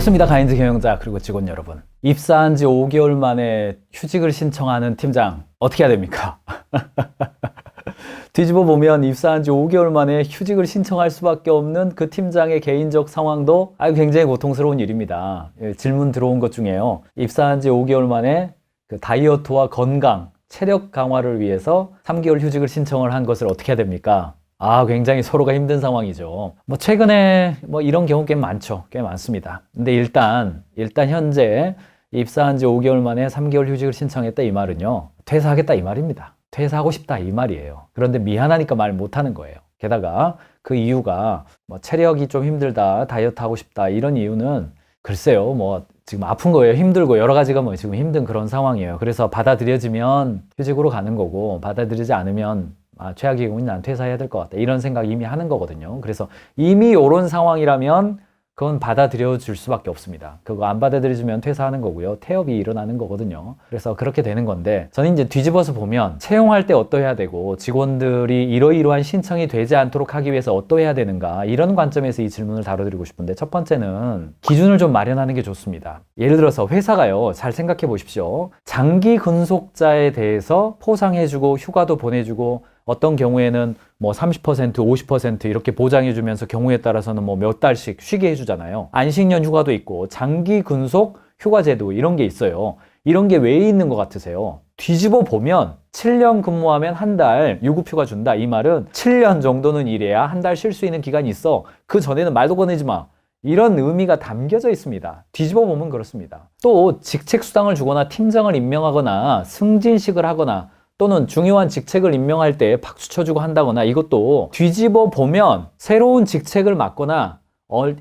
반갑습니다. 가인즈 경영자 그리고 직원 여러분. 입사한 지 5개월 만에 휴직을 신청하는 팀장 어떻게 해야 됩니까? 뒤집어 보면 입사한 지 5개월 만에 휴직을 신청할 수밖에 없는 그 팀장의 개인적 상황도 아주 굉장히 고통스러운 일입니다. 예, 질문 들어온 것 중에요. 입사한 지 5개월 만에 그 다이어트와 건강, 체력 강화를 위해서 3개월 휴직을 신청을 한 것을 어떻게 해야 됩니까? 아, 굉장히 서로가 힘든 상황이죠. 뭐, 최근에 뭐 이런 경우 꽤 많죠. 꽤 많습니다. 근데 일단, 일단 현재 입사한 지 5개월 만에 3개월 휴직을 신청했다 이 말은요. 퇴사하겠다 이 말입니다. 퇴사하고 싶다 이 말이에요. 그런데 미안하니까 말 못하는 거예요. 게다가 그 이유가 뭐 체력이 좀 힘들다, 다이어트 하고 싶다 이런 이유는 글쎄요, 뭐 지금 아픈 거예요. 힘들고 여러 가지가 뭐 지금 힘든 그런 상황이에요. 그래서 받아들여지면 휴직으로 가는 거고 받아들이지 않으면 아, 최악의 경우는 난 퇴사해야 될 것 같다. 이런 생각 이미 하는 거거든요. 그래서 이미 이런 상황이라면 그건 받아들여 줄 수밖에 없습니다. 그거 안 받아들여 주면 퇴사하는 거고요. 태업이 일어나는 거거든요. 그래서 그렇게 되는 건데 저는 이제 뒤집어서 보면 채용할 때 어떠해야 되고 직원들이 이러이러한 신청이 되지 않도록 하기 위해서 어떠해야 되는가 이런 관점에서 이 질문을 다뤄드리고 싶은데 첫 번째는 기준을 좀 마련하는 게 좋습니다. 예를 들어서 회사가요. 잘 생각해 보십시오. 장기 근속자에 대해서 포상해주고 휴가도 보내주고 어떤 경우에는 뭐 30%, 50% 이렇게 보장해 주면서 경우에 따라서는 뭐 몇 달씩 쉬게 해 주잖아요. 안식년 휴가도 있고 장기 근속 휴가 제도 이런 게 있어요. 이런 게 왜 있는 것 같으세요? 뒤집어 보면 7년 근무하면 한 달 유급휴가 준다. 이 말은 7년 정도는 일해야 한 달 쉴 수 있는 기간이 있어. 그 전에는 말도 꺼내지 마. 이런 의미가 담겨져 있습니다. 뒤집어 보면 그렇습니다. 또 직책 수당을 주거나 팀장을 임명하거나 승진식을 하거나 또는 중요한 직책을 임명할 때 박수 쳐주고 한다거나 이것도 뒤집어 보면 새로운 직책을 맡거나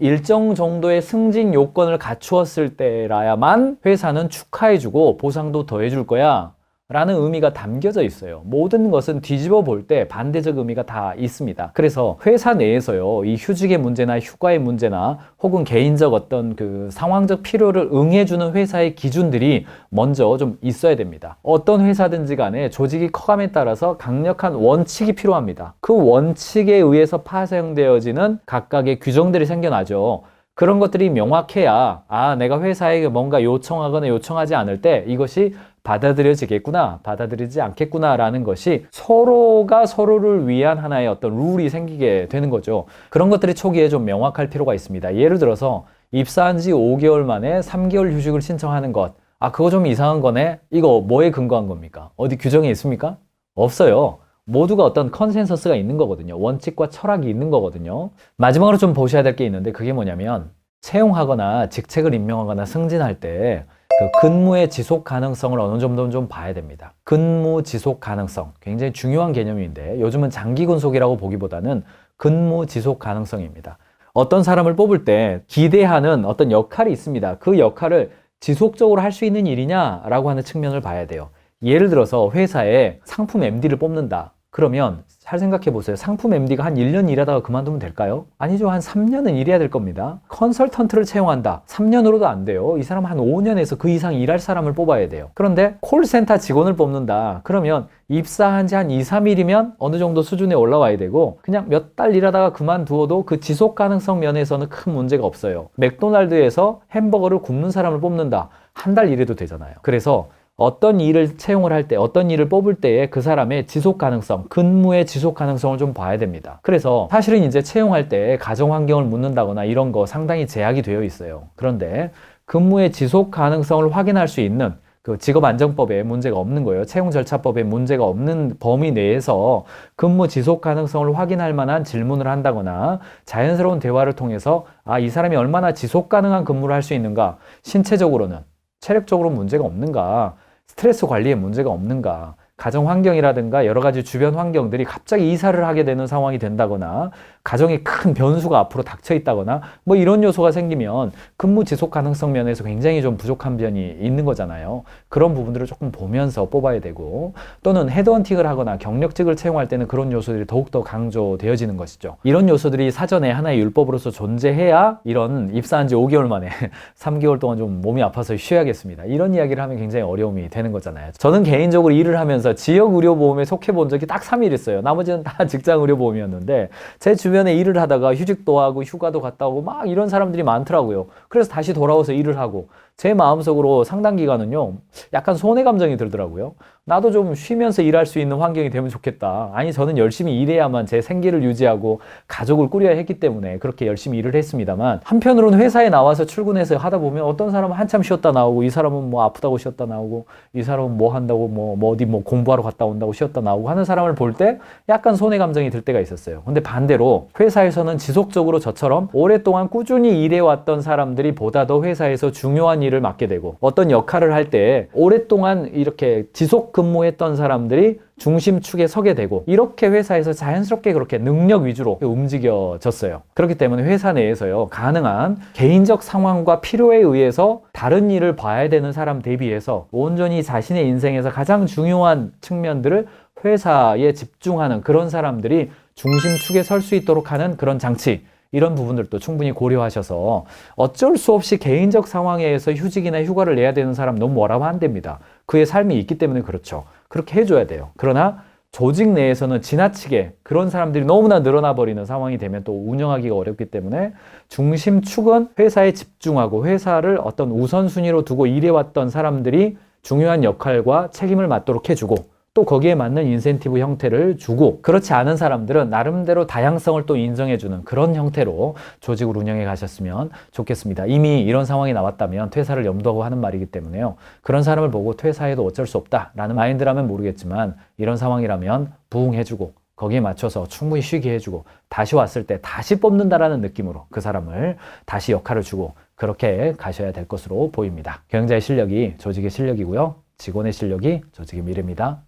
일정 정도의 승진 요건을 갖추었을 때라야만 회사는 축하해주고 보상도 더해줄 거야. 라는 의미가 담겨져 있어요. 모든 것은 뒤집어 볼 때 반대적 의미가 다 있습니다. 그래서 회사 내에서요, 이 휴직의 문제나 휴가의 문제나 혹은 개인적 어떤 그 상황적 필요를 응해주는 회사의 기준들이 먼저 좀 있어야 됩니다. 어떤 회사든지 간에 조직이 커감에 따라서 강력한 원칙이 필요합니다. 그 원칙에 의해서 파생되어지는 각각의 규정들이 생겨나죠. 그런 것들이 명확해야 아 내가 회사에 뭔가 요청하거나 요청하지 않을 때 이것이 받아들여지겠구나 받아들이지 않겠구나 라는 것이 서로가 서로를 위한 하나의 어떤 룰이 생기게 되는 거죠. 그런 것들이 초기에 좀 명확할 필요가 있습니다. 예를 들어서 입사한 지 5개월 만에 3개월 휴직을 신청하는 것. 아 그거 좀 이상한 거네? 이거 뭐에 근거한 겁니까? 어디 규정에 있습니까? 없어요. 모두가 어떤 컨센서스가 있는 거거든요. 원칙과 철학이 있는 거거든요. 마지막으로 좀 보셔야 될 게 있는데 그게 뭐냐면 채용하거나 직책을 임명하거나 승진할 때 그 근무의 지속 가능성을 어느 정도는 좀 봐야 됩니다. 근무 지속 가능성 굉장히 중요한 개념인데 요즘은 장기 근속이라고 보기보다는 근무 지속 가능성입니다. 어떤 사람을 뽑을 때 기대하는 어떤 역할이 있습니다. 그 역할을 지속적으로 할 수 있는 일이냐라고 하는 측면을 봐야 돼요. 예를 들어서 회사에 상품 MD를 뽑는다. 그러면 잘 생각해 보세요. 상품 MD가 한 1년 일하다가 그만두면 될까요? 아니죠. 한 3년은 일해야 될 겁니다. 컨설턴트를 채용한다. 3년으로도 안 돼요. 이 사람 한 5년에서 그 이상 일할 사람을 뽑아야 돼요. 그런데 콜센터 직원을 뽑는다. 그러면 입사한 지 한 2, 3일이면 어느 정도 수준에 올라와야 되고 그냥 몇 달 일하다가 그만두어도 그 지속 가능성 면에서는 큰 문제가 없어요. 맥도날드에서 햄버거를 굽는 사람을 뽑는다. 한 달 일해도 되잖아요. 그래서 어떤 일을 채용을 할 때, 어떤 일을 뽑을 때에 그 사람의 지속 가능성, 근무의 지속 가능성을 좀 봐야 됩니다. 그래서 사실은 이제 채용할 때 가정 환경을 묻는다거나 이런 거 상당히 제약이 되어 있어요. 그런데 근무의 지속 가능성을 확인할 수 있는 그 직업안정법에 문제가 없는 거예요. 채용 절차법에 문제가 없는 범위 내에서 근무 지속 가능성을 확인할 만한 질문을 한다거나 자연스러운 대화를 통해서 아, 이 사람이 얼마나 지속 가능한 근무를 할 수 있는가, 신체적으로는, 체력적으로 문제가 없는가, 스트레스 관리에 문제가 없는가 가정 환경이라든가 여러 가지 주변 환경들이 갑자기 이사를 하게 되는 상황이 된다거나 가정에 큰 변수가 앞으로 닥쳐 있다거나 뭐 이런 요소가 생기면 근무 지속 가능성 면에서 굉장히 좀 부족한 면이 있는 거잖아요. 그런 부분들을 조금 보면서 뽑아야 되고 또는 헤드헌팅을 하거나 경력직을 채용할 때는 그런 요소들이 더욱더 강조되어지는 것이죠. 이런 요소들이 사전에 하나의 율법으로서 존재해야 이런 입사한 지 5개월 만에 3개월 동안 좀 몸이 아파서 쉬어야겠습니다. 이런 이야기를 하면 굉장히 어려움이 되는 거잖아요. 저는 개인적으로 일을 하면서 지역 의료보험에 속해 본 적이 딱 3일 있어요. 나머지는 다 직장 의료보험이었는데 제 주변 에 일을 하다가 휴직도 하고 휴가도 갔다 오고 막 이런 사람들이 많더라고요. 그래서 다시 돌아와서 일을 하고 제 마음속으로 상당 기간은요. 약간 손해 감정이 들더라고요. 나도 좀 쉬면서 일할 수 있는 환경이 되면 좋겠다. 아니 저는 열심히 일해야만 제 생계를 유지하고 가족을 꾸려야 했기 때문에 그렇게 열심히 일을 했습니다만 한편으로는 회사에 나와서 출근해서 하다 보면 어떤 사람은 한참 쉬었다 나오고 이 사람은 뭐 아프다고 쉬었다 나오고 이 사람은 뭐 한다고 뭐, 뭐 어디 뭐 공부하러 갔다 온다고 쉬었다 나오고 하는 사람을 볼 때 약간 손해 감정이 들 때가 있었어요. 근데 반대로 회사에서는 지속적으로 저처럼 오랫동안 꾸준히 일해왔던 사람들이 보다 더 회사에서 중요한 일을 맡게 되고 어떤 역할을 할 때 오랫동안 이렇게 지속 근무했던 사람들이 중심축에 서게 되고 이렇게 회사에서 자연스럽게 그렇게 능력 위주로 움직여졌어요. 그렇기 때문에 회사 내에서요 가능한 개인적 상황과 필요에 의해서 다른 일을 봐야 되는 사람 대비해서 온전히 자신의 인생에서 가장 중요한 측면들을 회사에 집중하는 그런 사람들이 중심축에 설 수 있도록 하는 그런 장치 이런 부분들도 충분히 고려하셔서 어쩔 수 없이 개인적 상황에 의해서 휴직이나 휴가를 내야 되는 사람 너무 뭐라고 안 됩니다. 그의 삶이 있기 때문에 그렇죠. 그렇게 해줘야 돼요. 그러나 조직 내에서는 지나치게 그런 사람들이 너무나 늘어나 버리는 상황이 되면 또 운영하기가 어렵기 때문에 중심 축은 회사에 집중하고 회사를 어떤 우선순위로 두고 일해왔던 사람들이 중요한 역할과 책임을 맡도록 해주고 또 거기에 맞는 인센티브 형태를 주고 그렇지 않은 사람들은 나름대로 다양성을 또 인정해주는 그런 형태로 조직을 운영해 가셨으면 좋겠습니다. 이미 이런 상황이 나왔다면 퇴사를 염두하고 하는 말이기 때문에요. 그런 사람을 보고 퇴사해도 어쩔 수 없다라는 마인드라면 모르겠지만 이런 상황이라면 부응해주고 거기에 맞춰서 충분히 쉬게 해주고 다시 왔을 때 다시 뽑는다라는 느낌으로 그 사람을 다시 역할을 주고 그렇게 가셔야 될 것으로 보입니다. 경영자의 실력이 조직의 실력이고요. 직원의 실력이 조직의 미래입니다.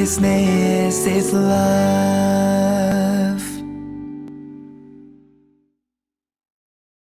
Business is life.